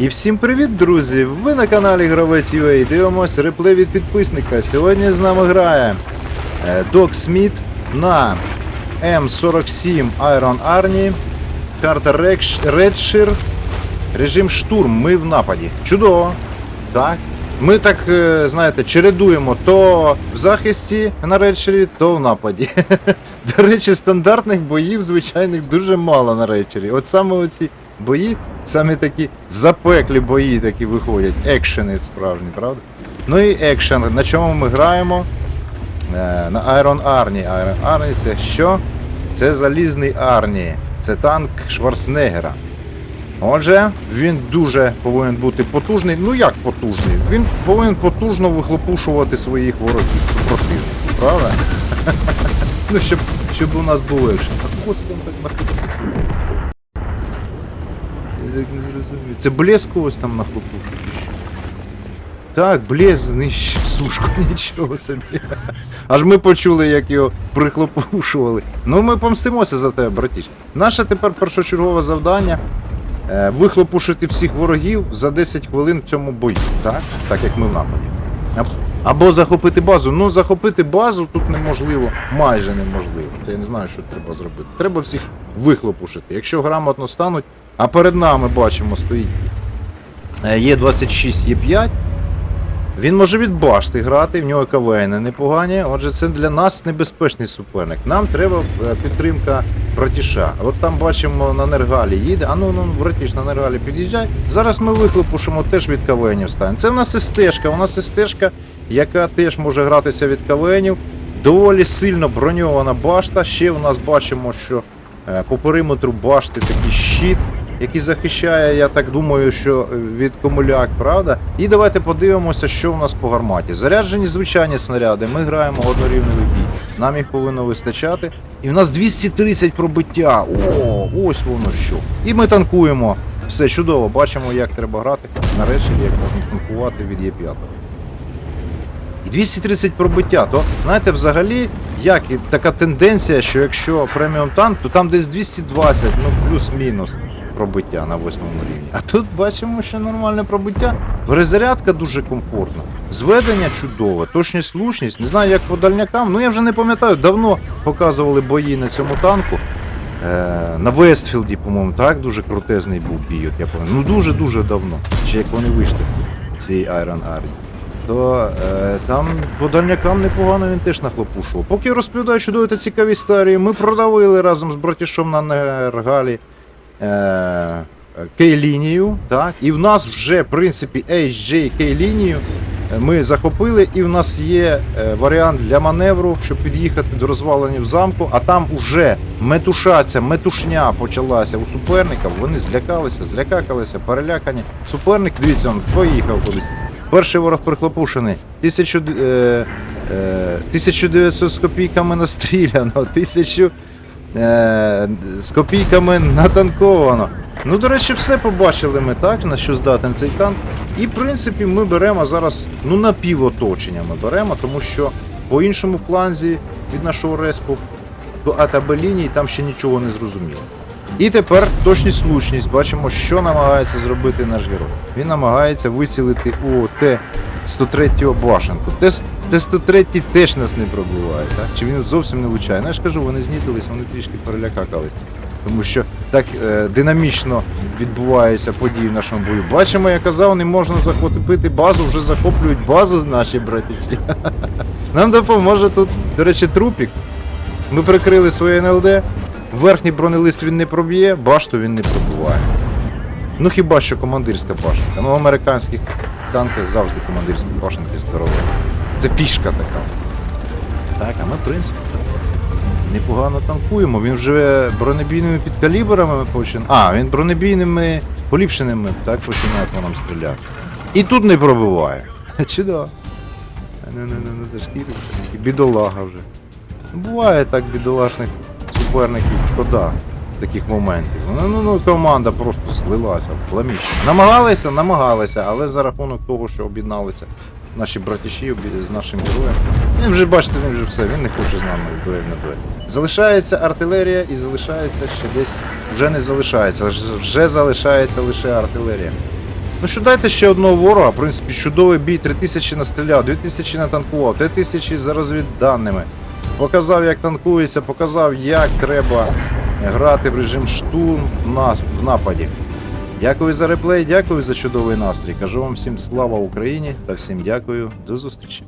І всім привіт, друзі! Ви на каналі Гравець UA. Дивимось реплей від підписника. Сьогодні з нами грає е, Док Сміт на М47 Iron Arnie, карта Redshire, режим штурм. Ми в нападі. Чудово! Так. Ми так, е, знаєте, чередуємо то в захисті на Редширі, то в нападі. До речі, стандартних боїв звичайних дуже мало на Редширі. От саме оці бої, самі такі запеклі бої такі виходять. Екшени справжні, правда? Ну і екшен. На чому ми граємо? Е, На Iron Arnie. Iron Arnie це що? Це залізний Арні. Це танк Шварценеггера. Отже, він дуже повинен бути потужний. Ну як потужний? Він повинен потужно вихлопушувати своїх ворогів, супротивників, правда? Ну, щоб, щоб у нас було легше. А це там так так не зрозумів. Це блеск ось там нахлопушує. чи? Так, блеск знищив сушку, нічого собі. Аж ми почули, як його прихлопушували. Ну ми помстимося за тебе, братіч. Наше тепер першочергове завдання е, вихлопушити всіх ворогів за 10 хвилин в цьому бою, так? Так як ми в нападі. Або захопити базу. Ну, захопити базу тут неможливо, майже неможливо. Це я не знаю, що треба зробити. Треба всіх вихлопушити. Якщо грамотно стануть, а перед нами бачимо, стоїть е, Є26, Є5. Він може від башти грати, в нього КВН непогані. Отже, це для нас небезпечний суперник. Нам треба е, підтримка братіша. От там бачимо на Нергалі їде. А ну ну братіш, на Нергалі під'їжджай. Зараз ми вихлопушимо теж від КВНів стань. Це в нас стежка. У нас стежка, яка теж може гратися від КВНів. Доволі сильно броньована башта. Ще у нас бачимо, що е, по периметру башти такий щит, який захищає, я так думаю, що е, від комуляк, правда? І давайте подивимося, що у нас по гарматі. Заряджені звичайні снаряди. Ми граємо однорівневий бій. Нам їх повинно вистачати. І в нас 230 пробиття. О, ось воно що. І ми танкуємо. Все чудово, бачимо, як треба грати. Нарешті, як можна танкувати від Є5. І 230 пробиття, то знаєте, взагалі, як і така тенденція, що якщо преміум танк, то там десь 220, ну плюс-мінус пробиття на восьмому рівні. А тут бачимо, що нормальне пробиття. Перезарядка дуже комфортна. Зведення чудове, точність, слушність. Не знаю, як по дальнякам. Ну я вже не пам'ятаю, давно показували бої на цьому танку. Е, на Вестфілді, по-моєму, так дуже крутезний був бій, от я пам'ятаю. Ну дуже-дуже давно. Ще як вони вийшли, ці Iron Army то е, там по дальнякам непогано він теж нахлопушував. Поки розповідаю чудові та цікаві історії, ми продавили разом з братішом на Нергалі е, Кей-лінію, так, і в нас вже, в принципі, HJ Кей-лінію ми захопили, і в нас є е, варіант для маневру, щоб під'їхати до розваленів замку, а там уже метушаться, метушня почалася у суперника, вони злякалися, злякакалися, перелякані. Суперник, дивіться, він поїхав кудись. Перший ворог прихлопушений. Тисячу, е, е, 1900 з копійками настріляно, 1000 е, з копійками натанковано. Ну, до речі, все побачили ми, так, на що здатен цей танк. І, в принципі, ми беремо зараз ну, на півоточення ми беремо, тому що по іншому фланзі від нашого респу до АТБ лінії там ще нічого не зрозуміло. І тепер точність влучність. Бачимо, що намагається зробити наш герой. Він намагається вицілити у Т-103 башенку. Т-103 теж нас не пробиває, так? Чи він зовсім не влучає? Ну, я ж кажу, вони знітились, вони трішки перелякакали. Тому що так е, динамічно відбуваються події в нашому бою. Бачимо, я казав, не можна захопити базу, вже захоплюють базу наші братівці. Нам допоможе тут, до речі, трупік. Ми прикрили своє НЛД. Верхній бронелист він не проб'є, башту він не пробиває. Ну хіба що командирська башенка. Ну, в американських танках завжди командирські башенки здорові. Це фішка така. Так, а ми, в принципі, непогано танкуємо. Він вже бронебійними підкалібрами починає. А, він бронебійними поліпшеними так починає по нам стріляти. І тут не пробиває. Чудово. Не, не, не, не зашкірив. Бідолага вже. Ну, Буває так бідолашних суперників, шкода таких моментів. Ну, ну, ну команда просто злилася, пламіщ. Намагалися, намагалися, але за рахунок того, що об'єдналися наші братіші з нашим героєм. Він вже бачите, він вже все, він не хоче з нами з дуель на дуель. Залишається артилерія і залишається ще десь. Вже не залишається, вже залишається лише артилерія. Ну що дайте ще одного ворога, в принципі, чудовий бій, 3000 настріляв, 2000 натанкував, 3000 за розвідданими. Показав, як танкується, показав, як треба грати в режим штурм в, в нападі. Дякую за реплей, дякую за чудовий настрій. Кажу вам всім слава Україні та всім дякую. До зустрічі.